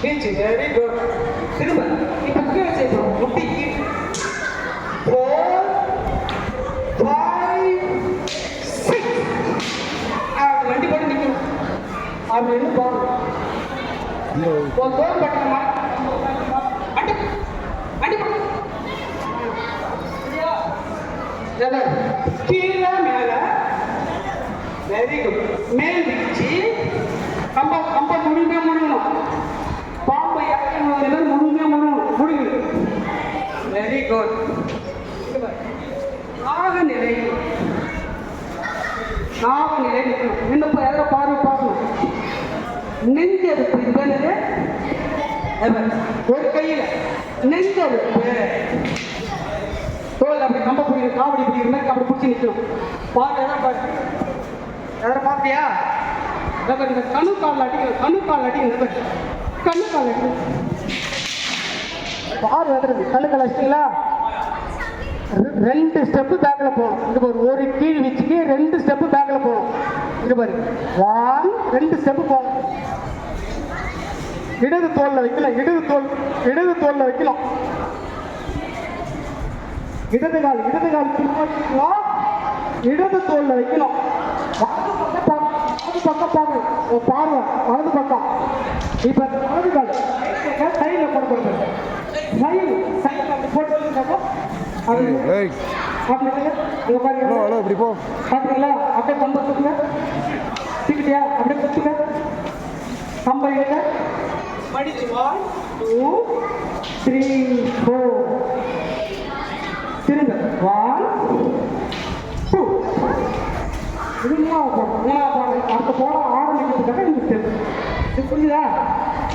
கீழ்ச்சி very good திரும்ப இப்போ கீழே செய்யணும் முட்டி கீழ் ஃபோர் ஃபைவ் சிக்ஸ் அப்படி வண்டி போட்டு நிற்கணும் அப்படி இருந்து போகணும் ஒரு தோல் பட்டணுமா வண்டி வண்டி போடு சரியா? நல்லா. கீழே மேல வெரி குட் மேல் வீச்சு கம்ப கம்ப முழுமையாக முழுங்கணும் வெரி குட் ஆகநிலை நாகநிலை இன்னும் இப்போ பார்வை பார்க்கணும்? நெஞ்செடுப்பு இது என்னது ஒரு கையில். நெஞ்செடுப்பு தோல் அப்படி கம்ப பிடிக்கிற காவடி பிடிக்கிற மாதிரி அப்படி பிடிச்சி நிற்கணும். பார்த்து எதாவது பார்த்து எதாவது பார்த்தியா? இந்த இந்த கணு கால் அடிக்கணும் கணு கால் அடிக்கணும் கணு கால் அடிக்கணும் பார் வந்துடுது கல்லு கால் ரெ- ரெண்டு ஸ்டெப்பு பேக்கில் போகணும் இங்கே ஒரு ஒரு கீழ் வச்சுக்கே ரெண்டு ஸ்டெப்பு பேக்கில் போகணும் இது பாரு. ஒன் ரெண்டு ஸ்டெப்பு போகணும் இடது தோல்ல வைக்கலாம். இடது தோல் இடது தோல்ல வைக்கலாம். இடது கால் இடது கால் பின்னோக்கிக்கலாம் இடது தோல்ல வைக்கணும் வலது பக்கம் பார்க்கணும் பார்வை. வலது பக்கம். இப்போ வலது கால். இப்படி போ பாத்தீங்களா அப்படியே கம்பை குத்துங்க தூக்கிட்டியா அப்படியே குத்துங்க கம்பை இழுங்க ஒன் டூ த்ரீ ஃபோர் திரும்ப ஒன் டூ இது மூணாவது போடும் மூணாவது போடும் அடுத்த போட ஆரம்பிக்கிறதுக்காக இந்த புரியுதா